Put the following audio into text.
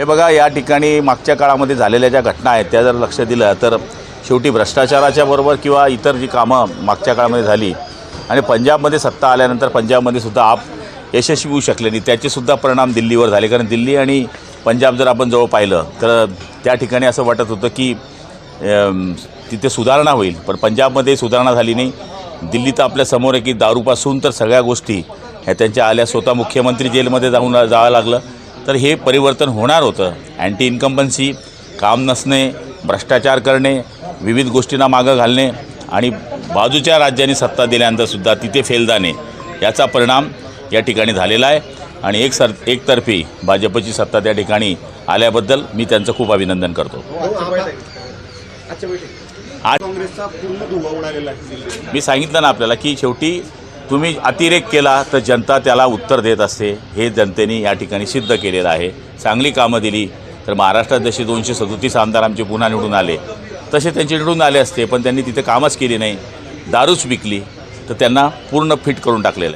हे बघा या ठिकाणी मागच्या काळामध्ये झालेल्या ज्या घटना आहेत त्या जर लक्ष दिलं तर शेवटी भ्रष्टाचाराच्या बरोबर किंवा इतर जी कामं मागच्या काळामध्ये झाली आणि पंजाबमध्ये सत्ता आल्यानंतर पंजाबमध्ये सुद्धा आप यशस्वी होऊ शकले नाही त्याचेसुद्धा परिणाम दिल्लीवर झाले. कारण दिल्ली आणि पंजाब जर आपण जवळ पाहिलं तर त्या ठिकाणी असं वाटत होतं की तिथे सुधारणा होईल. पण पंजाबमध्ये सुधारणा झाली नाही. दिल्ली तर आपल्यासमोर आहे की दारूपासून तर सगळ्या गोष्टी ह्या त्यांच्या आल्या. स्वतः मुख्यमंत्री जेलमध्ये जाऊन जावं लागलं. तर हे परिवर्तन होणार होतं. अँटी इन्कम्पन्सी काम नसणे भ्रष्टाचार करणे विविध गोष्टींना मागं घालणे आणि बाजूच्या राज्यांनी सत्ता दिल्यानंतरसुद्धा तिथे फेल जाणे याचा परिणाम या ठिकाणी झालेला आहे. आणि एक सर एकतर्फी भाजपची सत्ता त्या ठिकाणी आल्याबद्दल मी त्यांचं खूप अभिनंदन करतो. आज. मी सांगितलं ना आपल्याला की शेवटी तुम्ही अतिरेक केला तर जनता त्याला उत्तर देत असते. हे जनतेने या ठिकाणी सिद्ध केलेलं आहे. चांगली कामं दिली तर महाराष्ट्रात जसे दोनशे सदोतीस आमदार आमचे पुन्हा निवडून आले तसे त्यांचे निवडून आले असते पण त्यांनी तिथे कामच केली नाही. दारूच विकली तर त्यांना पूर्ण फिट करून टाकलेलं आहे.